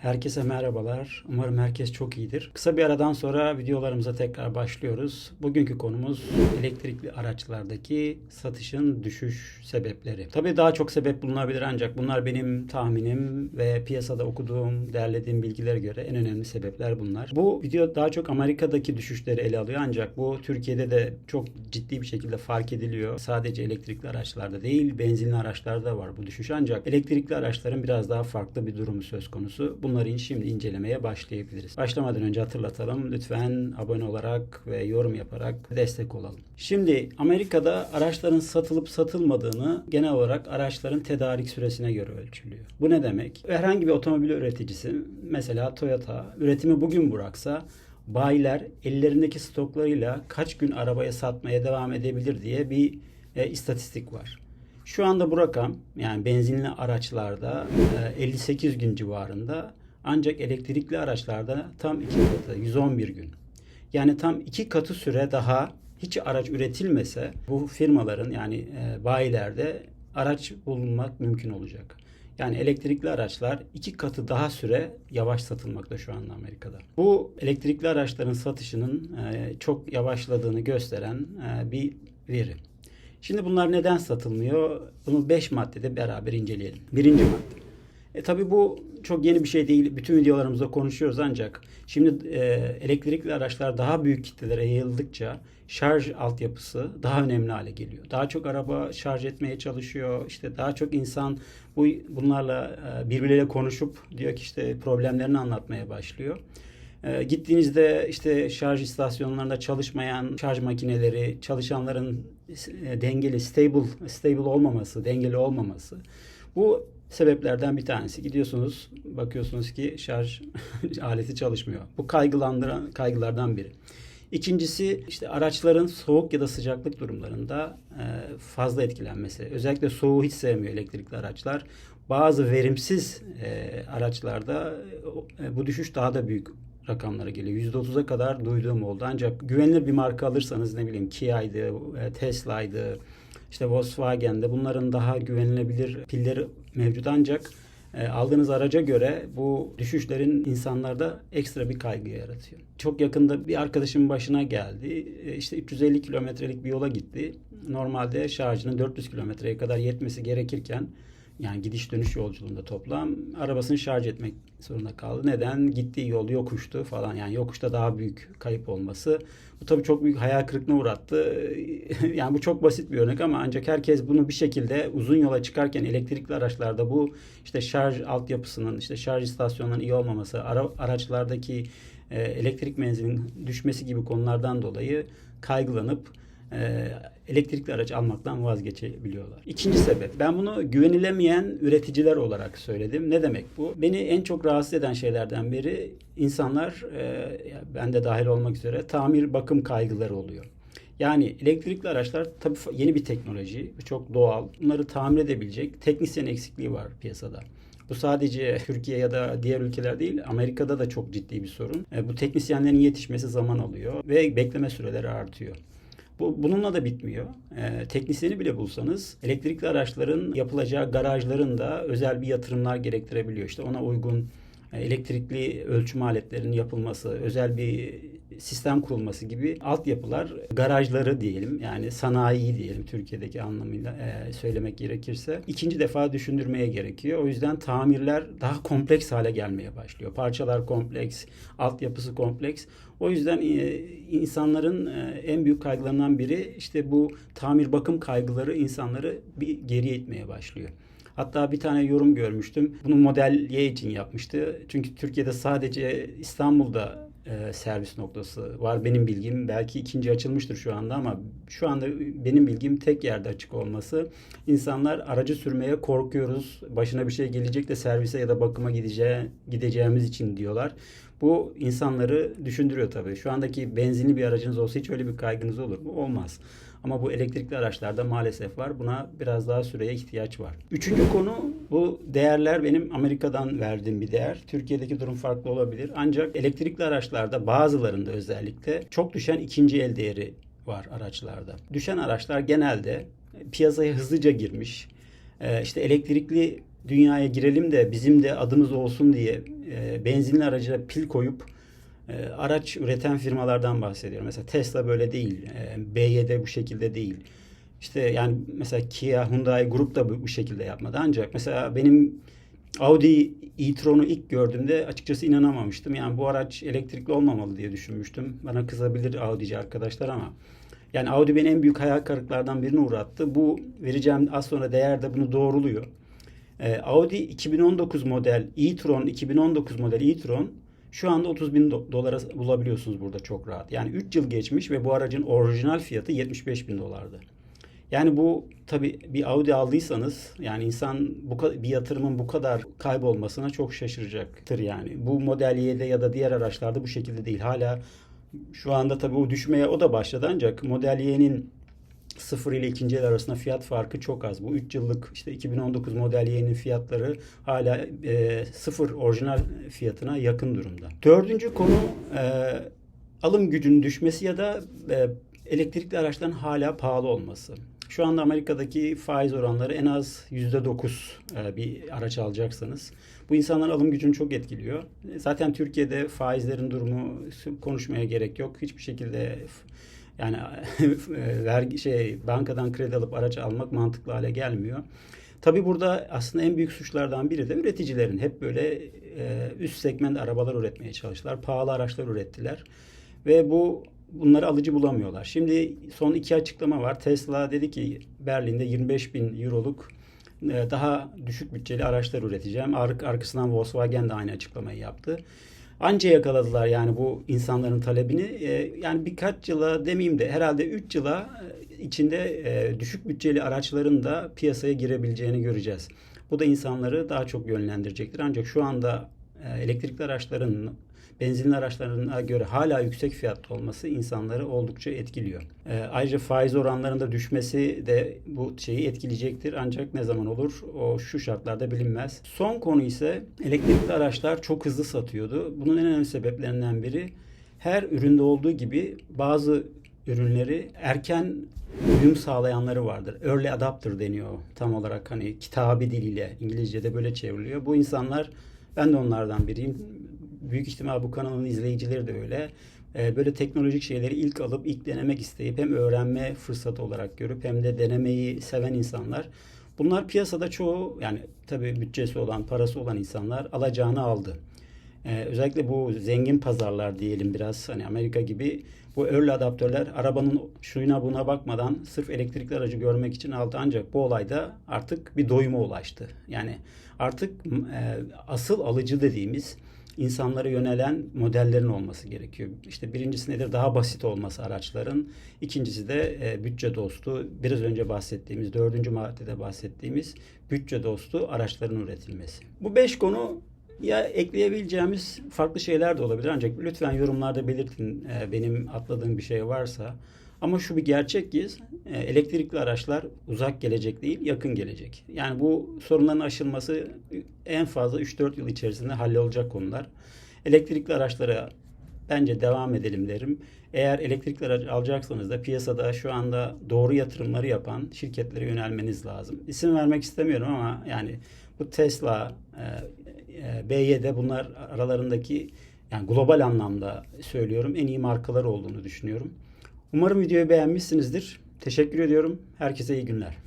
Herkese merhabalar. Umarım herkes çok iyidir. Kısa bir aradan sonra videolarımıza tekrar başlıyoruz. Bugünkü konumuz elektrikli araçlardaki satışın düşüş sebepleri. Tabii daha çok sebep bulunabilir ancak bunlar benim tahminim ve piyasada okuduğum, derlediğim bilgilere göre en önemli sebepler bunlar. Bu video daha çok Amerika'daki düşüşleri ele alıyor ancak bu Türkiye'de de çok ciddi bir şekilde fark ediliyor. Sadece elektrikli araçlarda değil, benzinli araçlarda var bu düşüş ancak elektrikli araçların biraz daha farklı bir durumu söz konusu. Bunları şimdi incelemeye başlayabiliriz. Başlamadan önce hatırlatalım. Lütfen abone olarak ve yorum yaparak destek olalım. Şimdi Amerika'da araçların satılıp satılmadığını genel olarak araçların tedarik süresine göre ölçülüyor. Bu ne demek? Herhangi bir otomobil üreticisi mesela Toyota üretimi bugün bıraksa bayiler ellerindeki stoklarıyla kaç gün arabaya satmaya devam edebilir diye bir e, istatistik var. Şu anda bu rakam yani benzinli araçlarda e, 58 gün civarında ancak elektrikli araçlarda tam iki katı 111 gün. Yani tam iki katı süre daha hiç araç üretilmese bu firmaların yani e, bayilerde araç bulunmak mümkün olacak. Yani elektrikli araçlar iki katı daha süre yavaş satılmakta şu anda Amerika'da. Bu elektrikli araçların satışının e, çok yavaşladığını gösteren e, bir veri. Şimdi bunlar neden satılmıyor? Bunu 5 maddede beraber inceleyelim. Birinci madde. E tabi bu çok yeni bir şey değil. Bütün videolarımızda konuşuyoruz ancak şimdi e, elektrikli araçlar daha büyük kitlelere yayıldıkça şarj altyapısı daha önemli hale geliyor. Daha çok araba şarj etmeye çalışıyor. İşte daha çok insan bu bunlarla e, birbirleriyle konuşup diyor ki işte problemlerini anlatmaya başlıyor. E, gittiğinizde işte şarj istasyonlarında çalışmayan şarj makineleri, çalışanların e, dengeli, stable, stable olmaması, dengeli olmaması. Bu sebeplerden bir tanesi. Gidiyorsunuz, bakıyorsunuz ki şarj aleti çalışmıyor. Bu kaygılandıran kaygılardan biri. İkincisi işte araçların soğuk ya da sıcaklık durumlarında e, fazla etkilenmesi. Özellikle soğuğu hiç sevmiyor elektrikli araçlar. Bazı verimsiz e, araçlarda e, bu düşüş daha da büyük rakamlara geliyor. %30'a kadar duyduğum oldu. Ancak güvenilir bir marka alırsanız ne bileyim Kia'ydı, Tesla'ydı, işte Volkswagen'de bunların daha güvenilebilir pilleri mevcut ancak e, aldığınız araca göre bu düşüşlerin insanlarda ekstra bir kaygı yaratıyor. Çok yakında bir arkadaşımın başına geldi. E, işte 350 kilometrelik bir yola gitti. Normalde şarjının 400 kilometreye kadar yetmesi gerekirken yani gidiş dönüş yolculuğunda toplam arabasını şarj etmek zorunda kaldı. Neden? Gittiği yol yokuştu falan. Yani yokuşta daha büyük kayıp olması. Bu tabii çok büyük hayal kırıklığına uğrattı. yani bu çok basit bir örnek ama ancak herkes bunu bir şekilde uzun yola çıkarken elektrikli araçlarda bu işte şarj altyapısının işte şarj istasyonlarının iyi olmaması, ara, araçlardaki e, elektrik menzilinin düşmesi gibi konulardan dolayı kaygılanıp elektrikli araç almaktan vazgeçebiliyorlar. İkinci sebep, ben bunu güvenilemeyen üreticiler olarak söyledim. Ne demek bu? Beni en çok rahatsız eden şeylerden biri insanlar, e, ben de dahil olmak üzere tamir bakım kaygıları oluyor. Yani elektrikli araçlar tabii yeni bir teknoloji, çok doğal. Bunları tamir edebilecek teknisyen eksikliği var piyasada. Bu sadece Türkiye ya da diğer ülkeler değil, Amerika'da da çok ciddi bir sorun. E, bu teknisyenlerin yetişmesi zaman alıyor ve bekleme süreleri artıyor. Bu, bununla da bitmiyor. E, teknisyeni bile bulsanız elektrikli araçların yapılacağı garajların da özel bir yatırımlar gerektirebiliyor. İşte ona uygun e, elektrikli ölçüm aletlerinin yapılması, özel bir sistem kurulması gibi altyapılar, garajları diyelim yani sanayi diyelim Türkiye'deki anlamıyla e, söylemek gerekirse ikinci defa düşündürmeye gerekiyor. O yüzden tamirler daha kompleks hale gelmeye başlıyor. Parçalar kompleks, altyapısı kompleks. O yüzden e, insanların e, en büyük kaygılarından biri işte bu tamir bakım kaygıları insanları bir geriye itmeye başlıyor. Hatta bir tane yorum görmüştüm. Bunu Model için yapmıştı. Çünkü Türkiye'de sadece İstanbul'da e, servis noktası var benim bilgim. Belki ikinci açılmıştır şu anda ama şu anda benim bilgim tek yerde açık olması. İnsanlar aracı sürmeye korkuyoruz. Başına bir şey gelecek de servise ya da bakıma gideceği, gideceğimiz için diyorlar. Bu insanları düşündürüyor tabii. Şu andaki benzinli bir aracınız olsa hiç öyle bir kaygınız olur mu? Olmaz. Ama bu elektrikli araçlarda maalesef var. Buna biraz daha süreye ihtiyaç var. Üçüncü konu bu değerler benim Amerika'dan verdiğim bir değer. Türkiye'deki durum farklı olabilir. Ancak elektrikli araçlarda bazılarında özellikle çok düşen ikinci el değeri var araçlarda. Düşen araçlar genelde piyasaya hızlıca girmiş. Ee, işte elektrikli dünyaya girelim de bizim de adımız olsun diye e, benzinli araca pil koyup e, araç üreten firmalardan bahsediyorum. Mesela Tesla böyle değil. E, BYD bu şekilde değil. İşte yani mesela Kia, Hyundai grup da bu, şekilde yapmadı. Ancak mesela benim Audi e-tron'u ilk gördüğümde açıkçası inanamamıştım. Yani bu araç elektrikli olmamalı diye düşünmüştüm. Bana kızabilir Audi'ci arkadaşlar ama yani Audi beni en büyük hayal kırıklardan birine uğrattı. Bu vereceğim az sonra değer de bunu doğruluyor. Ee, Audi 2019 model e-tron, 2019 model e-tron şu anda 30 bin do- dolara bulabiliyorsunuz burada çok rahat. Yani 3 yıl geçmiş ve bu aracın orijinal fiyatı 75 bin dolardı. Yani bu tabi bir Audi aldıysanız yani insan bu bir yatırımın bu kadar kaybolmasına çok şaşıracaktır yani. Bu Model Y'de ya da diğer araçlarda bu şekilde değil. Hala şu anda tabi o düşmeye o da başladı ancak Model Y'nin sıfır ile ikinci el arasında fiyat farkı çok az. Bu 3 yıllık işte 2019 Model Y'nin fiyatları hala e, sıfır orijinal fiyatına yakın durumda. Dördüncü konu e, alım gücünün düşmesi ya da e, elektrikli araçların hala pahalı olması. Şu anda Amerika'daki faiz oranları en az %9 e, bir araç alacaksanız. Bu insanların alım gücünü çok etkiliyor. Zaten Türkiye'de faizlerin durumu konuşmaya gerek yok. Hiçbir şekilde yani vergi şey bankadan kredi alıp araç almak mantıklı hale gelmiyor. Tabii burada aslında en büyük suçlardan biri de üreticilerin hep böyle e, üst segment arabalar üretmeye çalıştılar. Pahalı araçlar ürettiler. Ve bu bunları alıcı bulamıyorlar. Şimdi son iki açıklama var. Tesla dedi ki Berlin'de 25 bin euroluk e, daha düşük bütçeli araçlar üreteceğim. Ar- arkasından Volkswagen de aynı açıklamayı yaptı. Anca yakaladılar yani bu insanların talebini. E, yani birkaç yıla demeyeyim de herhalde 3 yıla e, içinde e, düşük bütçeli araçların da piyasaya girebileceğini göreceğiz. Bu da insanları daha çok yönlendirecektir. Ancak şu anda e, elektrikli araçların benzinli araçlarına göre hala yüksek fiyatlı olması insanları oldukça etkiliyor. E, ayrıca faiz oranlarında düşmesi de bu şeyi etkileyecektir. Ancak ne zaman olur o şu şartlarda bilinmez. Son konu ise elektrikli araçlar çok hızlı satıyordu. Bunun en önemli sebeplerinden biri her üründe olduğu gibi bazı ürünleri erken uyum sağlayanları vardır. Early adapter deniyor tam olarak hani kitabi diliyle İngilizce'de böyle çevriliyor. Bu insanlar ben de onlardan biriyim. Büyük ihtimal bu kanalın izleyicileri de öyle. Ee, böyle teknolojik şeyleri ilk alıp ilk denemek isteyip hem öğrenme fırsatı olarak görüp hem de denemeyi seven insanlar. Bunlar piyasada çoğu yani tabii bütçesi olan, parası olan insanlar alacağını aldı. Ee, özellikle bu zengin pazarlar diyelim biraz hani Amerika gibi bu early adaptörler arabanın şuyuna buna bakmadan sırf elektrikli aracı görmek için aldı ancak bu olayda artık bir doyuma ulaştı. Yani artık e, asıl alıcı dediğimiz insanlara yönelen modellerin olması gerekiyor. İşte birincisi nedir? Daha basit olması araçların. İkincisi de e, bütçe dostu. Biraz önce bahsettiğimiz, dördüncü maddede bahsettiğimiz bütçe dostu araçların üretilmesi. Bu beş konu ya ekleyebileceğimiz farklı şeyler de olabilir ancak lütfen yorumlarda belirtin e, benim atladığım bir şey varsa. Ama şu bir gerçek ki e, elektrikli araçlar uzak gelecek değil yakın gelecek. Yani bu sorunların aşılması en fazla 3-4 yıl içerisinde hallolacak konular. Elektrikli araçlara bence devam edelim derim. Eğer elektrikli araç alacaksanız da piyasada şu anda doğru yatırımları yapan şirketlere yönelmeniz lazım. İsim vermek istemiyorum ama yani bu Tesla, e, BYD bunlar aralarındaki yani global anlamda söylüyorum en iyi markalar olduğunu düşünüyorum. Umarım videoyu beğenmişsinizdir. Teşekkür ediyorum. Herkese iyi günler.